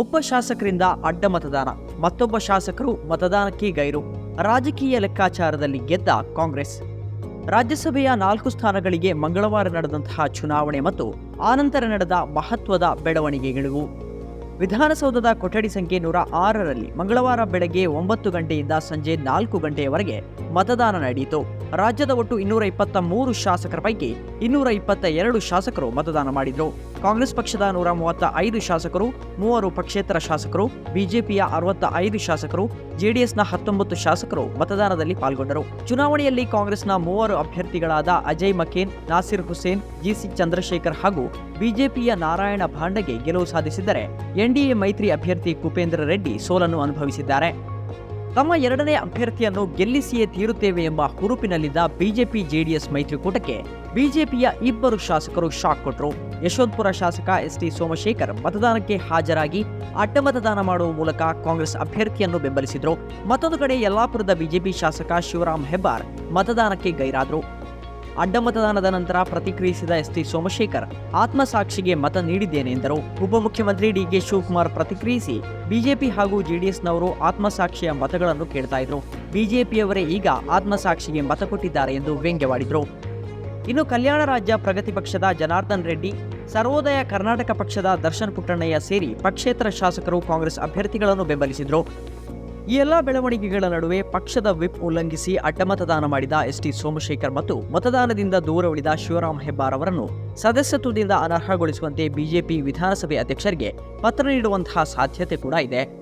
ಒಬ್ಬ ಶಾಸಕರಿಂದ ಅಡ್ಡ ಮತದಾನ, ಮತ್ತೊಬ್ಬ ಶಾಸಕರು ಮತದಾನಕ್ಕೆ ಗೈರು. ರಾಜಕೀಯ ಲೆಕ್ಕಾಚಾರದಲ್ಲಿ ಗೆದ್ದ ಕಾಂಗ್ರೆಸ್. ರಾಜ್ಯಸಭೆಯ ನಾಲ್ಕು ಸ್ಥಾನಗಳಿಗೆ ಮಂಗಳವಾರ ನಡೆದಂತಹ ಚುನಾವಣೆ ಮತ್ತು ಆನಂತರ ನಡೆದ ಮಹತ್ವದ ಬೆಳವಣಿಗೆಗಳಿವು ವಿಧಾನಸೌಧದ ಕೊಠಡಿ ಸಂಖ್ಯೆ ನೂರ ಆರರಲ್ಲಿ ಮಂಗಳವಾರ ಬೆಳಗ್ಗೆ ಒಂಬತ್ತು ಗಂಟೆಯಿಂದ ಸಂಜೆ ನಾಲ್ಕು ಗಂಟೆಯವರೆಗೆ ಮತದಾನ ನಡೆಯಿತು. ರಾಜ್ಯದ ಒಟ್ಟು ಇನ್ನೂರ ಇಪ್ಪತ್ತ ಮೂರು ಶಾಸಕರ ಪೈಕಿ ಇನ್ನೂರ ಇಪ್ಪತ್ತ ಎರಡು ಶಾಸಕರು ಮತದಾನ ಮಾಡಿದರು. ಕಾಂಗ್ರೆಸ್ ಪಕ್ಷದ ನೂರ ಮೂವತ್ತ ಐದು ಶಾಸಕರು, ಮೂವರು ಪಕ್ಷೇತರ ಶಾಸಕರು, ಬಿಜೆಪಿಯ ಅರವತ್ತ ಐದು ಶಾಸಕರು, ಜೆಡಿಎಸ್ನ ಹತ್ತೊಂಬತ್ತು ಶಾಸಕರು ಮತದಾನದಲ್ಲಿ ಪಾಲ್ಗೊಂಡರು. ಚುನಾವಣೆಯಲ್ಲಿ ಕಾಂಗ್ರೆಸ್ನ ಮೂವರು ಅಭ್ಯರ್ಥಿಗಳಾದ ಅಜಯ್ ಮಕೇನ್ ನಾಸಿರ್ ಹುಸೇನ್ ಜಿಸಿ ಚಂದ್ರಶೇಖರ್ ಹಾಗೂ ಬಿಜೆಪಿಯ ನಾರಾಯಣ ಭಾಂಡಗೆ ಗೆಲುವು ಸಾಧಿಸಿದರೆ ಎನ್ಡಿಎ ಮೈತ್ರಿ ಅಭ್ಯರ್ಥಿ ಕುಪೇಂದ್ರ ರೆಡ್ಡಿ ಸೋಲನ್ನು ಅನುಭವಿಸಿದ್ದಾರೆ. ತಮ್ಮ ಎರಡನೇ ಅಭ್ಯರ್ಥಿಯನ್ನು ಗೆಲ್ಲಿಸಿಯೇ ತೀರುತ್ತೇವೆ ಎಂಬ ಹುರುಪಿನಲ್ಲಿದ್ದ ಬಿಜೆಪಿ ಜೆಡಿಎಸ್ ಮೈತ್ರಿಕೂಟಕ್ಕೆ ಬಿಜೆಪಿಯ ಇಬ್ಬರು ಶಾಸಕರು ಶಾಕ್ ಕೊಟ್ಟರು ಯಶವಂತಪುರ ಶಾಸಕ ಎಸ್ ಟಿ ಸೋಮಶೇಖರ್ ಮತದಾನಕ್ಕೆ ಹಾಜರಾಗಿ ಅಡ್ಡಮತದಾನ ಮಾಡುವ ಮೂಲಕ ಕಾಂಗ್ರೆಸ್ ಅಭ್ಯರ್ಥಿಯನ್ನು ಬೆಂಬಲಿಸಿದ್ರು. ಮತ್ತೊಂದು ಕಡೆ ಯಲ್ಲಾಪುರದ ಬಿಜೆಪಿ ಶಾಸಕ ಶಿವರಾಮ್ ಹೆಬ್ಬಾರ್ ಮತದಾನಕ್ಕೆ ಗೈರಾದ್ರು. ಅಡ್ಡ ಮತದಾನದ ನಂತರ ಪ್ರತಿಕ್ರಿಯಿಸಿದ ಎಸ್ ಟಿ ಸೋಮಶೇಖರ್, ಆತ್ಮಸಾಕ್ಷಿಗೆ ಮತ ನೀಡಿದ್ದೇನೆ ಎಂದರು. ಉಪಮುಖ್ಯಮಂತ್ರಿ ಡಿಕೆ ಶಿವಕುಮಾರ್ ಪ್ರತಿಕ್ರಿಯಿಸಿ ಬಿಜೆಪಿ ಹಾಗೂ ಜೆಡಿಎಸ್ನವರು ಆತ್ಮಸಾಕ್ಷಿಯ ಮತಗಳನ್ನು ಕೇಳ್ತಾ ಇದ್ರು. ಬಿಜೆಪಿಯವರೇ ಈಗ ಆತ್ಮಸಾಕ್ಷಿಗೆ ಮತ ಕೊಟ್ಟಿದ್ದಾರೆ ಎಂದು ವ್ಯಂಗ್ಯವಾಡಿದರು. ಇನ್ನು ಕಲ್ಯಾಣ ರಾಜ್ಯ ಪ್ರಗತಿ ಪಕ್ಷದ ಜನಾರ್ದನ್ ರೆಡ್ಡಿ, ಸರ್ವೋದಯ ಕರ್ನಾಟಕ ಪಕ್ಷದ ದರ್ಶನ್ ಪುಟ್ಟಣ್ಣಯ್ಯ ಸೇರಿ ಪಕ್ಷೇತರ ಶಾಸಕರು ಕಾಂಗ್ರೆಸ್ ಅಭ್ಯರ್ಥಿಗಳನ್ನು ಬೆಂಬಲಿಸಿದ್ರು. ಈ ಎಲ್ಲ ಬೆಳವಣಿಗೆಗಳ ನಡುವೆ ಪಕ್ಷದ ವಿಪ್ ಉಲ್ಲಂಘಿಸಿ ಅಡ್ಡಮತದಾನ ಮಾಡಿದ ಎಸ್ ಟಿ ಸೋಮಶೇಖರ್ ಮತ್ತು ಮತದಾನದಿಂದ ದೂರ ಉಳಿದ ಶಿವರಾಮ್ ಹೆಬ್ಬಾರ್ ಅವರನ್ನು ಸದಸ್ಯತ್ವದಿಂದ ಅನರ್ಹಗೊಳಿಸುವಂತೆ ಬಿಜೆಪಿ ವಿಧಾನಸಭೆ ಅಧ್ಯಕ್ಷರಿಗೆ ಪತ್ರ ನೀಡುವಂತಹ ಸಾಧ್ಯತೆ ಕೂಡ ಇದೆ.